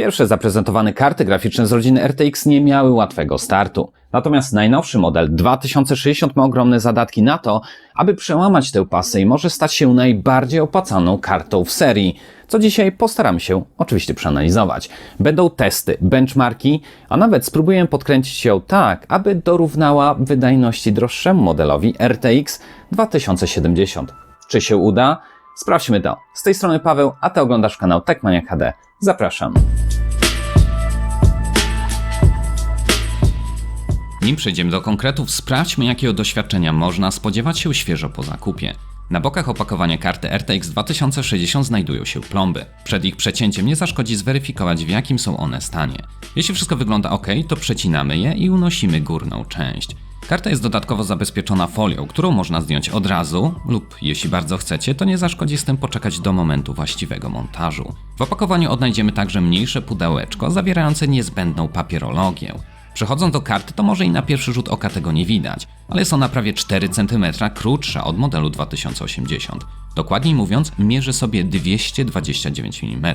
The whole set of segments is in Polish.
Pierwsze zaprezentowane karty graficzne z rodziny RTX nie miały łatwego startu. Natomiast najnowszy model 2060 ma ogromne zadatki na to, aby przełamać tę pasę i może stać się najbardziej opłacaną kartą w serii, co dzisiaj postaramy się oczywiście przeanalizować. Będą testy, benchmarki, a nawet spróbuję podkręcić ją tak, aby dorównała wydajności droższemu modelowi RTX 2070. Czy się uda? Sprawdźmy to. Z tej strony Paweł, a ty oglądasz kanał Techmaniak HD. Zapraszam. Nim przejdziemy do konkretów, sprawdźmy jakiego doświadczenia można spodziewać się świeżo po zakupie. Na bokach opakowania karty RTX 2060 znajdują się plomby. Przed ich przecięciem nie zaszkodzi zweryfikować w jakim są one stanie. Jeśli wszystko wygląda ok, to przecinamy je i unosimy górną część. Karta jest dodatkowo zabezpieczona folią, którą można zdjąć od razu, lub jeśli bardzo chcecie, to nie zaszkodzi z tym poczekać do momentu właściwego montażu. W opakowaniu odnajdziemy także mniejsze pudełeczko zawierające niezbędną papierologię. Przechodząc do karty, to może i na pierwszy rzut oka tego nie widać, ale jest ona prawie 4 cm krótsza od modelu 2080. Dokładniej mówiąc, mierzy sobie 229 mm.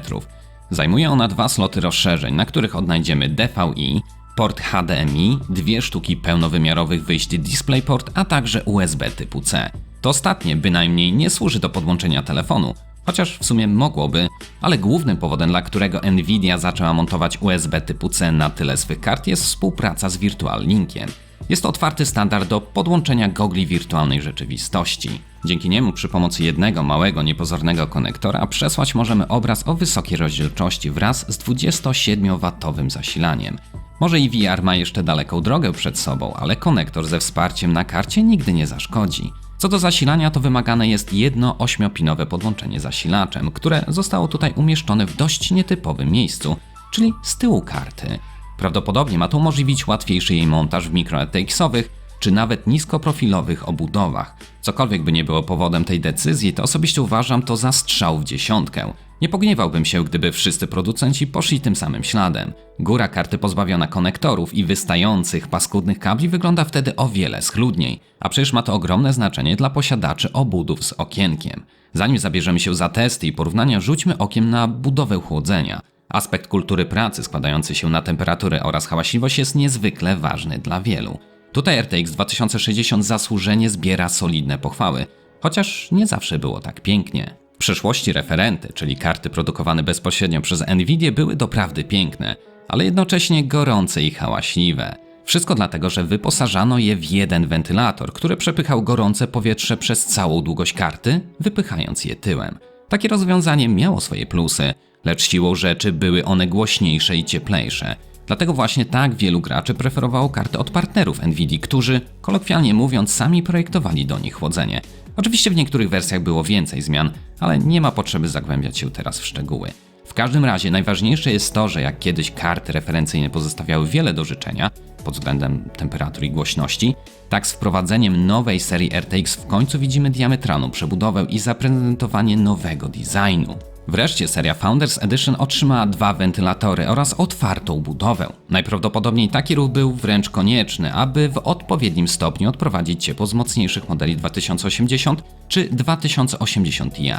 Zajmuje ona dwa sloty rozszerzeń, na których odnajdziemy DVI, port HDMI, dwie sztuki pełnowymiarowych wyjść DisplayPort, a także USB typu C. To ostatnie bynajmniej nie służy do podłączenia telefonu, chociaż w sumie mogłoby, ale głównym powodem, dla którego Nvidia zaczęła montować USB typu C na tyle swych kart jest współpraca z Virtual Linkiem. Jest to otwarty standard do podłączenia gogli wirtualnej rzeczywistości. Dzięki niemu przy pomocy jednego małego, niepozornego konektora przesłać możemy obraz o wysokiej rozdzielczości wraz z 27W zasilaniem. Może i VR ma jeszcze daleką drogę przed sobą, ale konektor ze wsparciem na karcie nigdy nie zaszkodzi. Co do zasilania, to wymagane jest jedno 8-pinowe podłączenie zasilaczem, które zostało tutaj umieszczone w dość nietypowym miejscu, czyli z tyłu karty. Prawdopodobnie ma to umożliwić łatwiejszy jej montaż w mikro-ETX-owych czy nawet niskoprofilowych obudowach. Cokolwiek by nie było powodem tej decyzji, to osobiście uważam to za strzał w dziesiątkę. Nie pogniewałbym się, gdyby wszyscy producenci poszli tym samym śladem. Góra karty pozbawiona konektorów i wystających paskudnych kabli wygląda wtedy o wiele schludniej, a przecież ma to ogromne znaczenie dla posiadaczy obudów z okienkiem. Zanim zabierzemy się za testy i porównania, rzućmy okiem na budowę chłodzenia. Aspekt kultury pracy składający się na temperaturę oraz hałaśliwość jest niezwykle ważny dla wielu. Tutaj RTX 2060 zasłużenie zbiera solidne pochwały, chociaż nie zawsze było tak pięknie. W przeszłości referenty, czyli karty produkowane bezpośrednio przez Nvidia, były doprawdy piękne, ale jednocześnie gorące i hałaśliwe. Wszystko dlatego, że wyposażano je w jeden wentylator, który przepychał gorące powietrze przez całą długość karty, wypychając je tyłem. Takie rozwiązanie miało swoje plusy, lecz siłą rzeczy były one głośniejsze i cieplejsze. Dlatego właśnie tak wielu graczy preferowało karty od partnerów Nvidia, którzy, kolokwialnie mówiąc, sami projektowali do nich chłodzenie. Oczywiście w niektórych wersjach było więcej zmian, ale nie ma potrzeby zagłębiać się teraz w szczegóły. W każdym razie najważniejsze jest to, że jak kiedyś karty referencyjne pozostawiały wiele do życzenia pod względem temperatury i głośności, tak z wprowadzeniem nowej serii RTX w końcu widzimy diametralną przebudowę i zaprezentowanie nowego designu. Wreszcie seria Founders Edition otrzymała dwa wentylatory oraz otwartą budowę. Najprawdopodobniej taki ruch był wręcz konieczny, aby w odpowiednim stopniu odprowadzić ciepło z mocniejszych modeli 2080 czy 2080 Ti.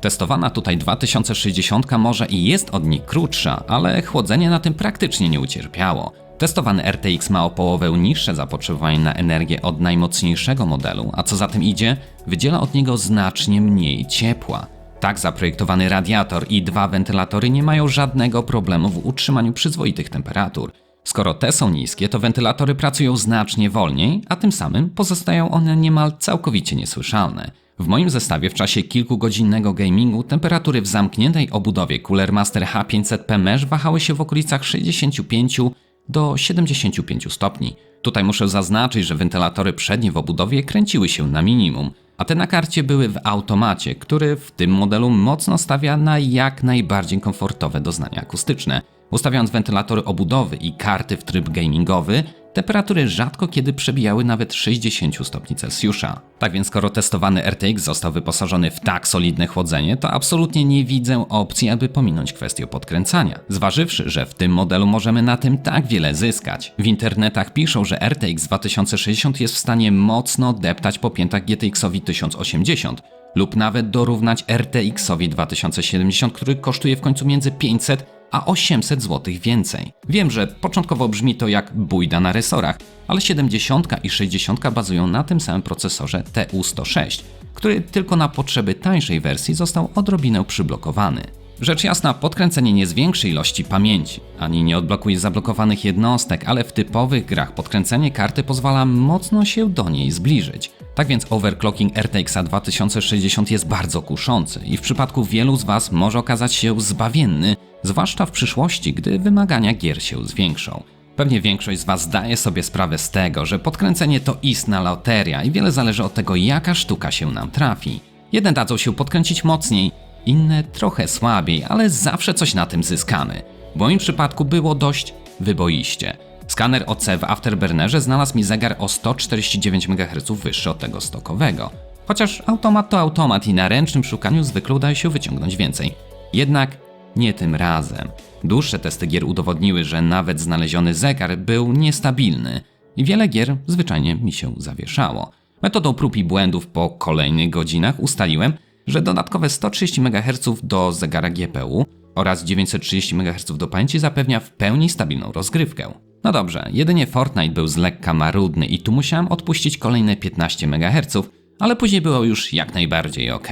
Testowana tutaj 2060 może i jest od nich krótsza, ale chłodzenie na tym praktycznie nie ucierpiało. Testowany RTX ma o połowę niższe zapotrzebowanie na energię od najmocniejszego modelu, a co za tym idzie, wydziela od niego znacznie mniej ciepła. Tak zaprojektowany radiator i dwa wentylatory nie mają żadnego problemu w utrzymaniu przyzwoitych temperatur. Skoro te są niskie, to wentylatory pracują znacznie wolniej, a tym samym pozostają one niemal całkowicie niesłyszalne. W moim zestawie w czasie kilkugodzinnego gamingu temperatury w zamkniętej obudowie Cooler Master H500P Mesh wahały się w okolicach 65 do 75 stopni. Tutaj muszę zaznaczyć, że wentylatory przednie w obudowie kręciły się na minimum, a te na karcie były w automacie, który w tym modelu mocno stawia na jak najbardziej komfortowe doznania akustyczne. Ustawiając wentylatory obudowy i karty w tryb gamingowy, temperatury rzadko kiedy przebijały nawet 60 stopni Celsjusza. Tak więc skoro testowany RTX został wyposażony w tak solidne chłodzenie, to absolutnie nie widzę opcji, aby pominąć kwestię podkręcania. Zważywszy, że w tym modelu możemy na tym tak wiele zyskać. W internetach piszą, że RTX 2060 jest w stanie mocno deptać po piętach GTX-owi 1080 lub nawet dorównać RTX-owi 2070, który kosztuje w końcu między 500 a 800 zł więcej. Wiem, że początkowo brzmi to jak bójda na resorach, ale 70 i 60 bazują na tym samym procesorze TU106, który tylko na potrzeby tańszej wersji został odrobinę przyblokowany. Rzecz jasna, podkręcenie nie zwiększy ilości pamięci, ani nie odblokuje zablokowanych jednostek, ale w typowych grach podkręcenie karty pozwala mocno się do niej zbliżyć. Tak więc overclocking RTX 2060 jest bardzo kuszący i w przypadku wielu z Was może okazać się zbawienny, zwłaszcza w przyszłości, gdy wymagania gier się zwiększą. Pewnie większość z Was zdaje sobie sprawę z tego, że podkręcenie to istna loteria i wiele zależy od tego, jaka sztuka się nam trafi. Jedne dadzą się podkręcić mocniej, inne trochę słabiej, ale zawsze coś na tym zyskamy. W moim przypadku było dość wyboiście. Skaner OC w Afterburnerze znalazł mi zegar o 149 MHz wyższy od tego stokowego. Chociaż automat to automat i na ręcznym szukaniu zwykle udaje się wyciągnąć więcej. Jednak nie tym razem. Dłuższe testy gier udowodniły, że nawet znaleziony zegar był niestabilny i wiele gier zwyczajnie mi się zawieszało. Metodą prób i błędów po kolejnych godzinach ustaliłem, że dodatkowe 130 MHz do zegara GPU oraz 930 MHz do pamięci zapewnia w pełni stabilną rozgrywkę. No dobrze, jedynie Fortnite był z lekka marudny i tu musiałem odpuścić kolejne 15 MHz, ale później było już jak najbardziej ok.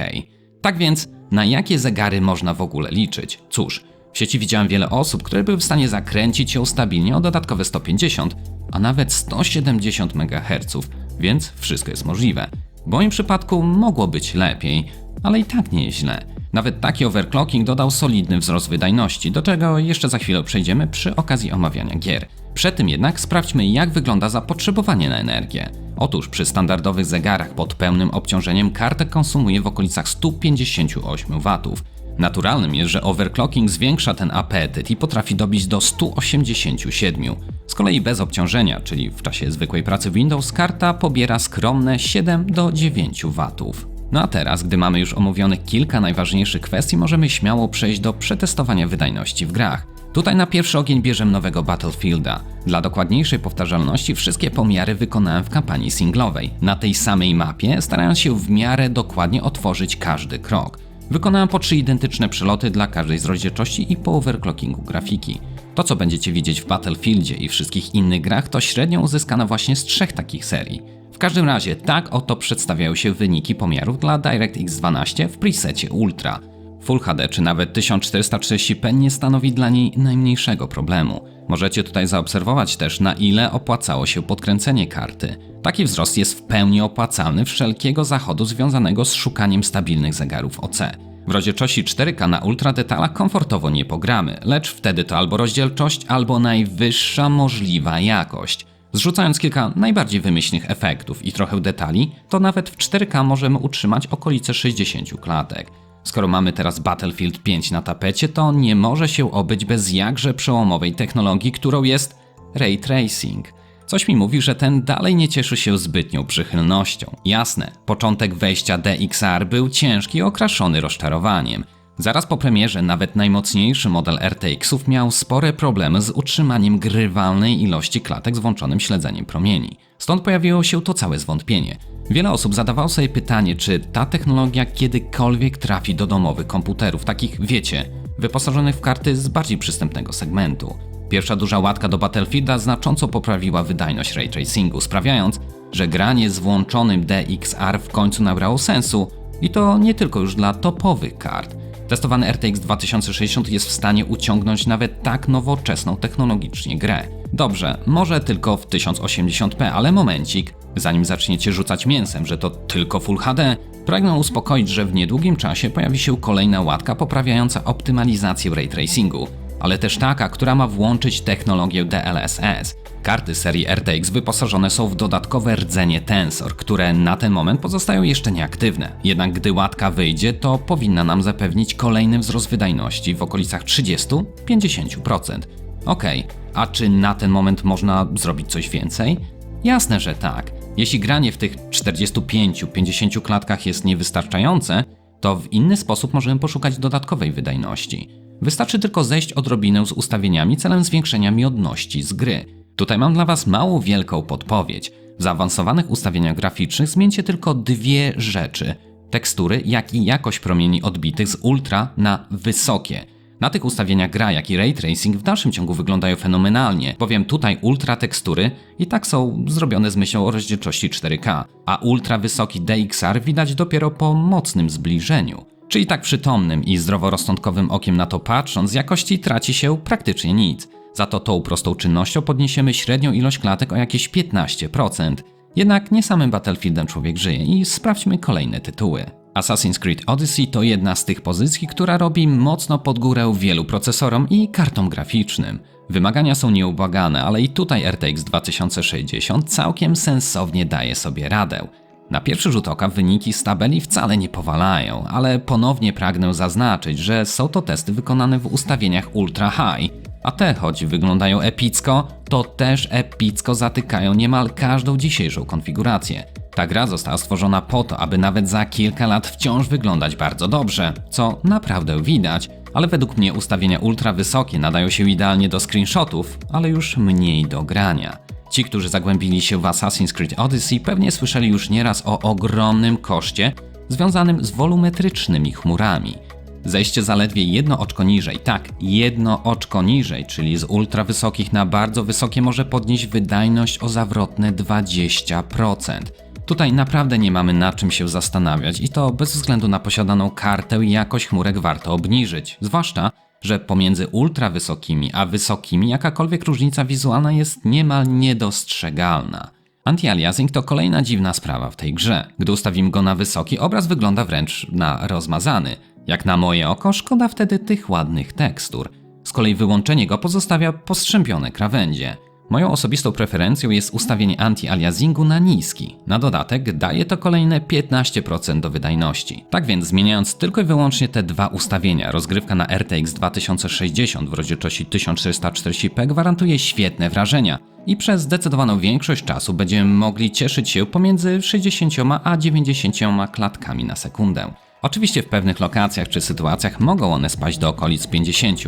Tak więc, na jakie zegary można w ogóle liczyć? Cóż, w sieci widziałem wiele osób, które były w stanie zakręcić się stabilnie o dodatkowe 150, a nawet 170 MHz, więc wszystko jest możliwe. W moim przypadku mogło być lepiej, ale i tak nie jest źle. Nawet taki overclocking dodał solidny wzrost wydajności, do czego jeszcze za chwilę przejdziemy przy okazji omawiania gier. Przed tym jednak sprawdźmy, jak wygląda zapotrzebowanie na energię. Otóż przy standardowych zegarach pod pełnym obciążeniem kartę konsumuje w okolicach 158 W. Naturalnym jest, że overclocking zwiększa ten apetyt i potrafi dobić do 187. Z kolei bez obciążenia, czyli w czasie zwykłej pracy Windows, karta pobiera skromne 7 do 9 W. No a teraz, gdy mamy już omówionych kilka najważniejszych kwestii, możemy śmiało przejść do przetestowania wydajności w grach. Tutaj na pierwszy ogień bierzemy nowego Battlefielda. Dla dokładniejszej powtarzalności wszystkie pomiary wykonałem w kampanii singlowej, na tej samej mapie, starając się w miarę dokładnie otworzyć każdy krok. Wykonałem po trzy identyczne przeloty dla każdej z rozdzielczości i po overclockingu grafiki. To, co będziecie widzieć w Battlefieldzie i wszystkich innych grach, to średnio uzyskane właśnie z trzech takich serii. W każdym razie, tak oto przedstawiają się wyniki pomiarów dla DirectX 12 w presecie Ultra. Full HD czy nawet 1440p nie stanowi dla niej najmniejszego problemu. Możecie tutaj zaobserwować też na ile opłacało się podkręcenie karty. Taki wzrost jest w pełni opłacalny wszelkiego zachodu związanego z szukaniem stabilnych zegarów OC. W rozdzielczości 4K na ultra detalach komfortowo nie pogramy, lecz wtedy to albo rozdzielczość, albo najwyższa możliwa jakość. Zrzucając kilka najbardziej wymyślnych efektów i trochę detali, to nawet w 4K możemy utrzymać okolice 60 klatek. Skoro mamy teraz Battlefield 5 na tapecie, to nie może się obyć bez jakże przełomowej technologii, którą jest ray tracing. Coś mi mówi, że ten dalej nie cieszy się zbytnią przychylnością. Jasne, początek wejścia DXR był ciężki okraszony rozczarowaniem. Zaraz po premierze nawet najmocniejszy model RTX-ów miał spore problemy z utrzymaniem grywalnej ilości klatek z włączonym śledzeniem promieni. Stąd pojawiło się to całe zwątpienie. Wiele osób zadawało sobie pytanie, czy ta technologia kiedykolwiek trafi do domowych komputerów, takich wiecie, wyposażonych w karty z bardziej przystępnego segmentu. Pierwsza duża łatka do Battlefielda znacząco poprawiła wydajność ray tracingu, sprawiając, że granie z włączonym DXR w końcu nabrało sensu i to nie tylko już dla topowych kart. Testowany RTX 2060 jest w stanie uciągnąć nawet tak nowoczesną technologicznie grę. Dobrze, może tylko w 1080p, ale momencik, zanim zaczniecie rzucać mięsem, że to tylko Full HD, pragnę uspokoić, że w niedługim czasie pojawi się kolejna łatka poprawiająca optymalizację ray tracingu, ale też taka, która ma włączyć technologię DLSS. Karty serii RTX wyposażone są w dodatkowe rdzenie Tensor, które na ten moment pozostają jeszcze nieaktywne. Jednak gdy łatka wyjdzie, to powinna nam zapewnić kolejny wzrost wydajności w okolicach 30-50%. Ok, a czy na ten moment można zrobić coś więcej? Jasne, że tak. Jeśli granie w tych 45-50 klatkach jest niewystarczające, to w inny sposób możemy poszukać dodatkowej wydajności. Wystarczy tylko zejść odrobinę z ustawieniami celem zwiększenia miodności z gry. Tutaj mam dla Was małą wielką podpowiedź. W zaawansowanych ustawieniach graficznych zmieńcie tylko dwie rzeczy: tekstury, jak i jakość promieni odbitych z ultra na wysokie. Na tych ustawieniach gra, jak i ray tracing w dalszym ciągu wyglądają fenomenalnie, bowiem tutaj ultra tekstury i tak są zrobione z myślą o rozdzielczości 4K, a ultra wysoki DXR widać dopiero po mocnym zbliżeniu. Czyli tak przytomnym i zdroworozsądkowym okiem na to patrząc, z jakości traci się praktycznie nic. Za to tą prostą czynnością podniesiemy średnią ilość klatek o jakieś 15%. Jednak nie samym Battlefieldem człowiek żyje i sprawdźmy kolejne tytuły. Assassin's Creed Odyssey to jedna z tych pozycji, która robi mocno pod górę wielu procesorom i kartom graficznym. Wymagania są nieubłagane, ale i tutaj RTX 2060 całkiem sensownie daje sobie radę. Na pierwszy rzut oka wyniki z tabeli wcale nie powalają, ale ponownie pragnę zaznaczyć, że są to testy wykonane w ustawieniach ultra high, a te, choć wyglądają epicko, to też epicko zatykają niemal każdą dzisiejszą konfigurację. Ta gra została stworzona po to, aby nawet za kilka lat wciąż wyglądać bardzo dobrze, co naprawdę widać, ale według mnie ustawienia ultra wysokie nadają się idealnie do screenshotów, ale już mniej do grania. Ci, którzy zagłębili się w Assassin's Creed Odyssey, pewnie słyszeli już nieraz o ogromnym koszcie związanym z wolumetrycznymi chmurami. Zejście zaledwie jedno oczko niżej, tak, jedno oczko niżej, czyli z ultra wysokich na bardzo wysokie może podnieść wydajność o zawrotne 20%. Tutaj naprawdę nie mamy nad czym się zastanawiać i to bez względu na posiadaną kartę jakość chmurek warto obniżyć. Zwłaszcza, że pomiędzy ultra wysokimi a wysokimi jakakolwiek różnica wizualna jest niemal niedostrzegalna. Anti-aliasing to kolejna dziwna sprawa w tej grze. Gdy ustawimy go na wysoki, obraz wygląda wręcz na rozmazany. Jak na moje oko, szkoda wtedy tych ładnych tekstur. Z kolei wyłączenie go pozostawia postrzępione krawędzie. Moją osobistą preferencją jest ustawienie anti-aliasingu na niski. Na dodatek daje to kolejne 15% do wydajności. Tak więc zmieniając tylko i wyłącznie te dwa ustawienia, rozgrywka na RTX 2060 w rozdzielczości 1440p gwarantuje świetne wrażenia i przez zdecydowaną większość czasu będziemy mogli cieszyć się pomiędzy 60 a 90 klatkami na sekundę. Oczywiście w pewnych lokacjach czy sytuacjach mogą one spaść do okolic 50,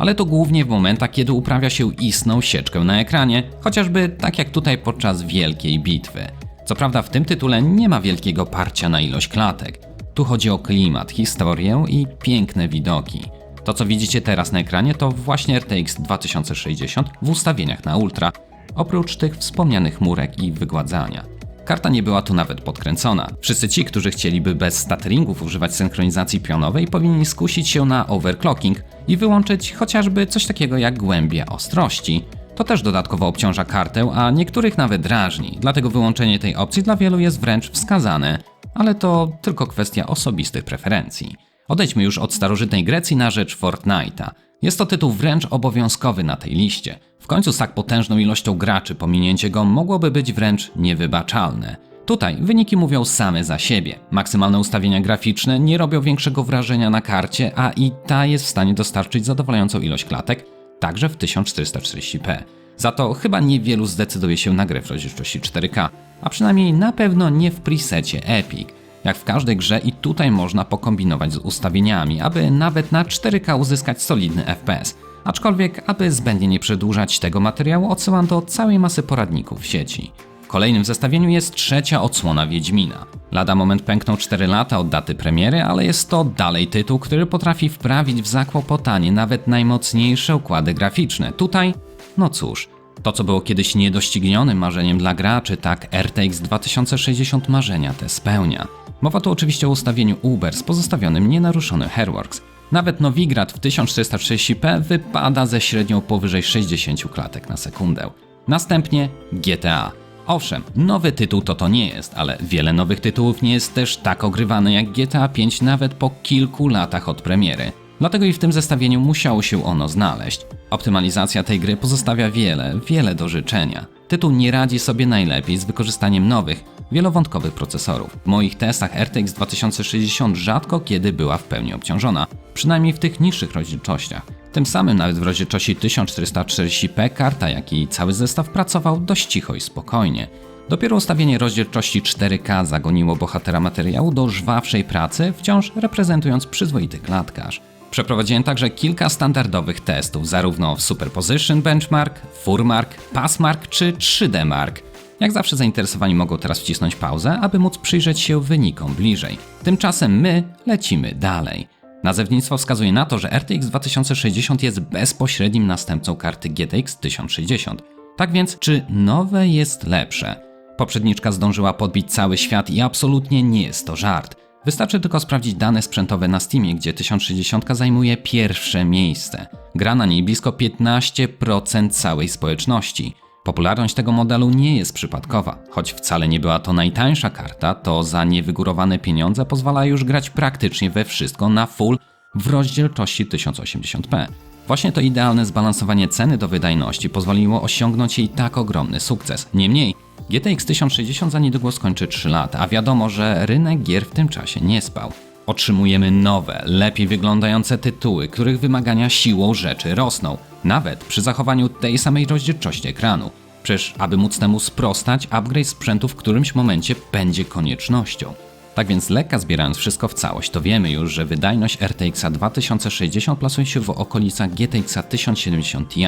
ale to głównie w momentach, kiedy uprawia się istną sieczkę na ekranie, chociażby tak jak tutaj podczas wielkiej bitwy. Co prawda w tym tytule nie ma wielkiego parcia na ilość klatek. Tu chodzi o klimat, historię i piękne widoki. To co widzicie teraz na ekranie to właśnie RTX 2060 w ustawieniach na ultra, oprócz tych wspomnianych murek i wygładzania. Karta nie była tu nawet podkręcona. Wszyscy ci, którzy chcieliby bez statteringów używać synchronizacji pionowej, powinni skusić się na overclocking i wyłączyć chociażby coś takiego jak głębia ostrości. To też dodatkowo obciąża kartę, a niektórych nawet drażni, dlatego wyłączenie tej opcji dla wielu jest wręcz wskazane, ale to tylko kwestia osobistych preferencji. Odejdźmy już od starożytnej Grecji na rzecz Fortnite'a. Jest to tytuł wręcz obowiązkowy na tej liście. W końcu z tak potężną ilością graczy pominięcie go mogłoby być wręcz niewybaczalne. Tutaj wyniki mówią same za siebie. Maksymalne ustawienia graficzne nie robią większego wrażenia na karcie, a i ta jest w stanie dostarczyć zadowalającą ilość klatek, także w 1440p. Za to chyba niewielu zdecyduje się na grę w rozdzielczości 4K, a przynajmniej na pewno nie w presecie Epic. Jak w każdej grze i tutaj można pokombinować z ustawieniami, aby nawet na 4K uzyskać solidny FPS. Aczkolwiek, aby zbędnie nie przedłużać tego materiału, odsyłam do całej masy poradników w sieci. Kolejnym w zestawieniu jest trzecia odsłona Wiedźmina. Lada moment pękną 4 lata od daty premiery, ale jest to dalej tytuł, który potrafi wprawić w zakłopotanie nawet najmocniejsze układy graficzne. Tutaj, no cóż, to co było kiedyś niedoścignionym marzeniem dla graczy, tak RTX 2060 marzenia te spełnia. Mowa tu oczywiście o ustawieniu Uber z pozostawionym nienaruszonym Hairworks. Nawet Nowigrad w 1430p wypada ze średnią powyżej 60 klatek na sekundę. Następnie GTA. Owszem, nowy tytuł to to nie jest, ale wiele nowych tytułów nie jest też tak ogrywane jak GTA 5 nawet po kilku latach od premiery. Dlatego i w tym zestawieniu musiało się ono znaleźć. Optymalizacja tej gry pozostawia wiele, wiele do życzenia. Tytuł nie radzi sobie najlepiej z wykorzystaniem nowych, wielowątkowych procesorów. W moich testach RTX 2060 rzadko kiedy była w pełni obciążona, przynajmniej w tych niższych rozdzielczościach. Tym samym nawet w rozdzielczości 1440p karta, jak i cały zestaw pracował dość cicho i spokojnie. Dopiero ustawienie rozdzielczości 4K zagoniło bohatera materiału do żwawszej pracy, wciąż reprezentując przyzwoity klatkarz. Przeprowadziłem także kilka standardowych testów, zarówno w Superposition Benchmark, Furmark, Passmark czy 3D Mark. Jak zawsze zainteresowani mogą teraz wcisnąć pauzę, aby móc przyjrzeć się wynikom bliżej. Tymczasem my lecimy dalej. Nazewnictwo wskazuje na to, że RTX 2060 jest bezpośrednim następcą karty GTX 1060. Tak więc, czy nowe jest lepsze? Poprzedniczka zdążyła podbić cały świat i absolutnie nie jest to żart. Wystarczy tylko sprawdzić dane sprzętowe na Steamie, gdzie 1060 zajmuje pierwsze miejsce. Gra na niej blisko 15% całej społeczności. Popularność tego modelu nie jest przypadkowa. Choć wcale nie była to najtańsza karta, to za niewygórowane pieniądze pozwala już grać praktycznie we wszystko na full w rozdzielczości 1080p. Właśnie to idealne zbalansowanie ceny do wydajności pozwoliło osiągnąć jej tak ogromny sukces. Niemniej, GTX 1060 za niedługo skończy 3 lata, a wiadomo, że rynek gier w tym czasie nie spał. Otrzymujemy nowe, lepiej wyglądające tytuły, których wymagania siłą rzeczy rosną, nawet przy zachowaniu tej samej rozdzielczości ekranu. Przecież, aby móc temu sprostać, upgrade sprzętu w którymś momencie będzie koniecznością. Tak więc lekka zbierając wszystko w całość, to wiemy już, że wydajność RTX 2060 plasuje się w okolicach GTX 1070 Ti,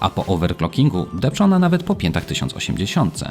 a po overclockingu depcze ona nawet po piętach 1080.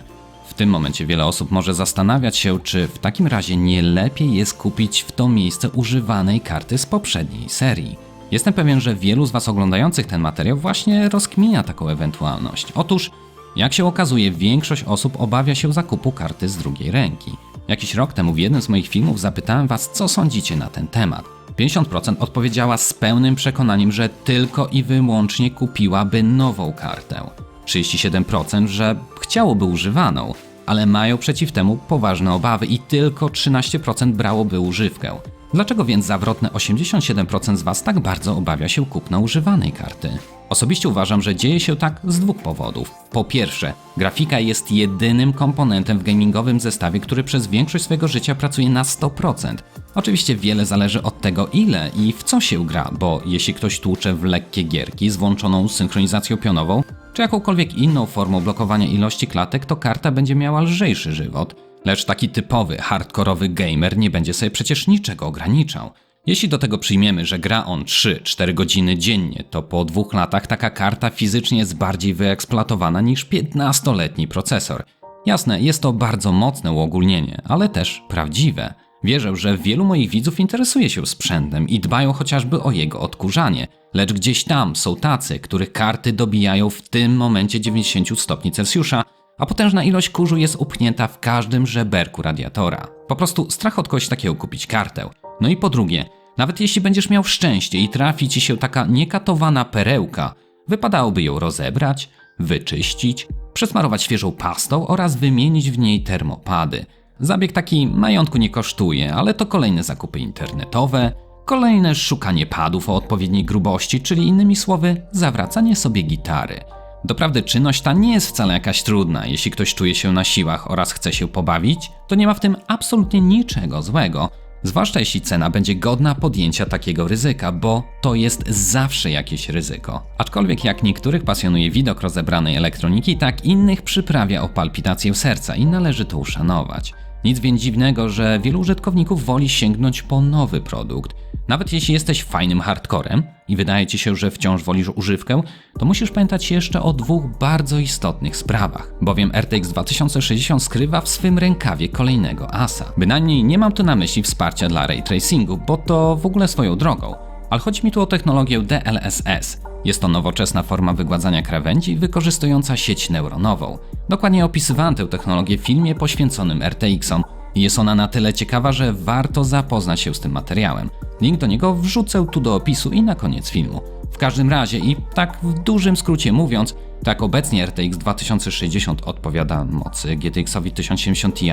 W tym momencie wiele osób może zastanawiać się, czy w takim razie nie lepiej jest kupić w to miejsce używanej karty z poprzedniej serii. Jestem pewien, że wielu z Was oglądających ten materiał właśnie rozkminia taką ewentualność. Otóż, jak się okazuje, większość osób obawia się zakupu karty z drugiej ręki. Jakiś rok temu w jednym z moich filmów zapytałem Was, co sądzicie na ten temat. 50% odpowiedziała z pełnym przekonaniem, że tylko i wyłącznie kupiłaby nową kartę. 37%, że chciałoby używaną, ale mają przeciw temu poważne obawy i tylko 13% brałoby używkę. Dlaczego więc zawrotne 87% z Was tak bardzo obawia się kupna używanej karty? Osobiście uważam, że dzieje się tak z dwóch powodów. Po pierwsze, grafika jest jedynym komponentem w gamingowym zestawie, który przez większość swojego życia pracuje na 100%. Oczywiście wiele zależy od tego, ile i w co się gra, bo jeśli ktoś tłucze w lekkie gierki z włączoną synchronizacją pionową, czy jakąkolwiek inną formą blokowania ilości klatek, to karta będzie miała lżejszy żywot. Lecz taki typowy, hardkorowy gamer nie będzie sobie przecież niczego ograniczał. Jeśli do tego przyjmiemy, że gra on 3-4 godziny dziennie, to po dwóch latach taka karta fizycznie jest bardziej wyeksploatowana niż 15-letni procesor. Jasne, jest to bardzo mocne uogólnienie, ale też prawdziwe. Wierzę, że wielu moich widzów interesuje się sprzętem i dbają chociażby o jego odkurzanie, lecz gdzieś tam są tacy, których karty dobijają w tym momencie 90 stopni Celsjusza, a potężna ilość kurzu jest upchnięta w każdym żeberku radiatora. Po prostu strach od kogoś takiego kupić kartę. No i po drugie, nawet jeśli będziesz miał szczęście i trafi ci się taka niekatowana perełka, wypadałoby ją rozebrać, wyczyścić, przesmarować świeżą pastą oraz wymienić w niej termopady. Zabieg taki majątku nie kosztuje, ale to kolejne zakupy internetowe, kolejne szukanie padów o odpowiedniej grubości, czyli innymi słowy, zawracanie sobie gitary. Doprawdy czynność ta nie jest wcale jakaś trudna. Jeśli ktoś czuje się na siłach oraz chce się pobawić, to nie ma w tym absolutnie niczego złego. Zwłaszcza jeśli cena będzie godna podjęcia takiego ryzyka, bo to jest zawsze jakieś ryzyko. Aczkolwiek jak niektórych pasjonuje widok rozebranej elektroniki, tak innych przyprawia o palpitację serca i należy to uszanować. Nic więc dziwnego, że wielu użytkowników woli sięgnąć po nowy produkt. Nawet jeśli jesteś fajnym hardcorem i wydaje ci się, że wciąż wolisz używkę, to musisz pamiętać jeszcze o dwóch bardzo istotnych sprawach, bowiem RTX 2060 skrywa w swym rękawie kolejnego asa. Bynajmniej nie mam tu na myśli wsparcia dla ray tracingu, bo to w ogóle swoją drogą. Ale chodzi mi tu o technologię DLSS. Jest to nowoczesna forma wygładzania krawędzi wykorzystująca sieć neuronową. Dokładnie opisywałem tę technologię w filmie poświęconym RTX-om jest ona na tyle ciekawa, że warto zapoznać się z tym materiałem. Link do niego wrzucę tu do opisu i na koniec filmu. W każdym razie i tak w dużym skrócie mówiąc, tak obecnie RTX 2060 odpowiada mocy GTX-owi 1070 Ti,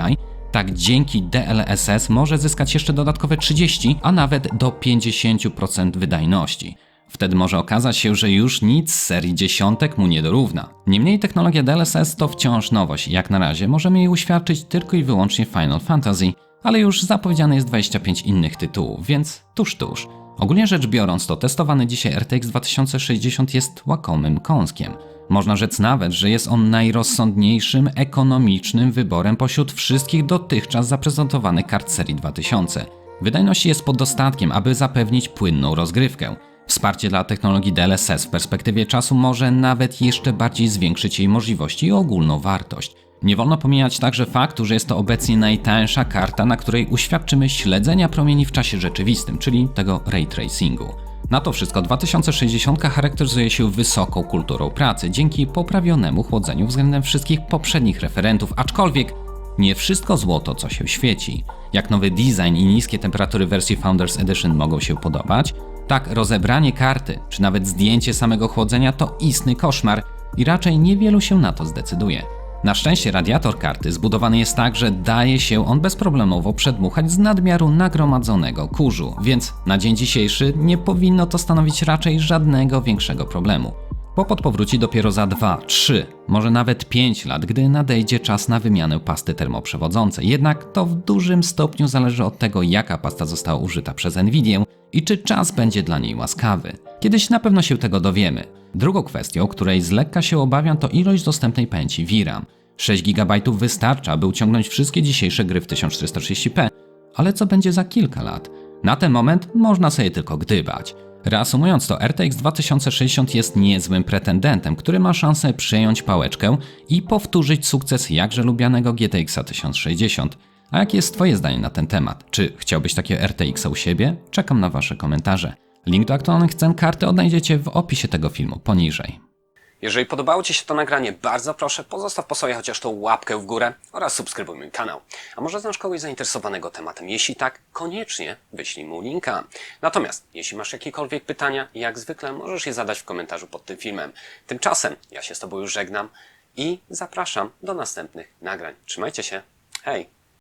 tak dzięki DLSS może zyskać jeszcze dodatkowe 30, a nawet do 50% wydajności. Wtedy może okazać się, że już nic z serii dziesiątek mu nie dorówna. Niemniej technologia DLSS to wciąż nowość jak na razie możemy jej uświadczyć tylko i wyłącznie Final Fantasy, ale już zapowiedziane jest 25 innych tytułów, więc tuż tuż. Ogólnie rzecz biorąc, to testowany dzisiaj RTX 2060 jest łakomym kąskiem. Można rzec nawet, że jest on najrozsądniejszym, ekonomicznym wyborem pośród wszystkich dotychczas zaprezentowanych kart serii 2000. Wydajność jest pod dostatkiem, aby zapewnić płynną rozgrywkę. Wsparcie dla technologii DLSS w perspektywie czasu może nawet jeszcze bardziej zwiększyć jej możliwości i ogólną wartość. Nie wolno pomijać także faktu, że jest to obecnie najtańsza karta, na której uświadczymy śledzenia promieni w czasie rzeczywistym, czyli tego ray tracingu. Na to wszystko 2060 charakteryzuje się wysoką kulturą pracy dzięki poprawionemu chłodzeniu względem wszystkich poprzednich referentów, aczkolwiek nie wszystko złoto, co się świeci. Jak nowy design i niskie temperatury wersji Founders Edition mogą się podobać, tak rozebranie karty, czy nawet zdjęcie samego chłodzenia to istny koszmar i raczej niewielu się na to zdecyduje. Na szczęście radiator karty zbudowany jest tak, że daje się on bezproblemowo przedmuchać z nadmiaru nagromadzonego kurzu, więc na dzień dzisiejszy nie powinno to stanowić raczej żadnego większego problemu. Kłopot powróci dopiero za 2, 3, może nawet 5 lat, gdy nadejdzie czas na wymianę pasty termoprzewodzącej. Jednak to w dużym stopniu zależy od tego, jaka pasta została użyta przez Nvidię i czy czas będzie dla niej łaskawy. Kiedyś na pewno się tego dowiemy. Drugą kwestią, której z lekka się obawiam, to ilość dostępnej pamięci VRAM. 6 GB wystarcza, by uciągnąć wszystkie dzisiejsze gry w 1430p, ale co będzie za kilka lat? Na ten moment można sobie tylko gdybać. Reasumując to, RTX 2060 jest niezłym pretendentem, który ma szansę przejąć pałeczkę i powtórzyć sukces jakże lubianego GTX 1060. A jakie jest Twoje zdanie na ten temat? Czy chciałbyś takiego RTX u siebie? Czekam na Wasze komentarze. Link do aktualnych cen karty odnajdziecie w opisie tego filmu poniżej. Jeżeli podobało Ci się to nagranie, bardzo proszę pozostaw po sobie chociaż tą łapkę w górę oraz subskrybuj mój kanał. A może znasz kogoś zainteresowanego tematem? Jeśli tak, koniecznie wyślij mu linka. Natomiast, jeśli masz jakiekolwiek pytania, jak zwykle możesz je zadać w komentarzu pod tym filmem. Tymczasem ja się z Tobą już żegnam i zapraszam do następnych nagrań. Trzymajcie się. Hej!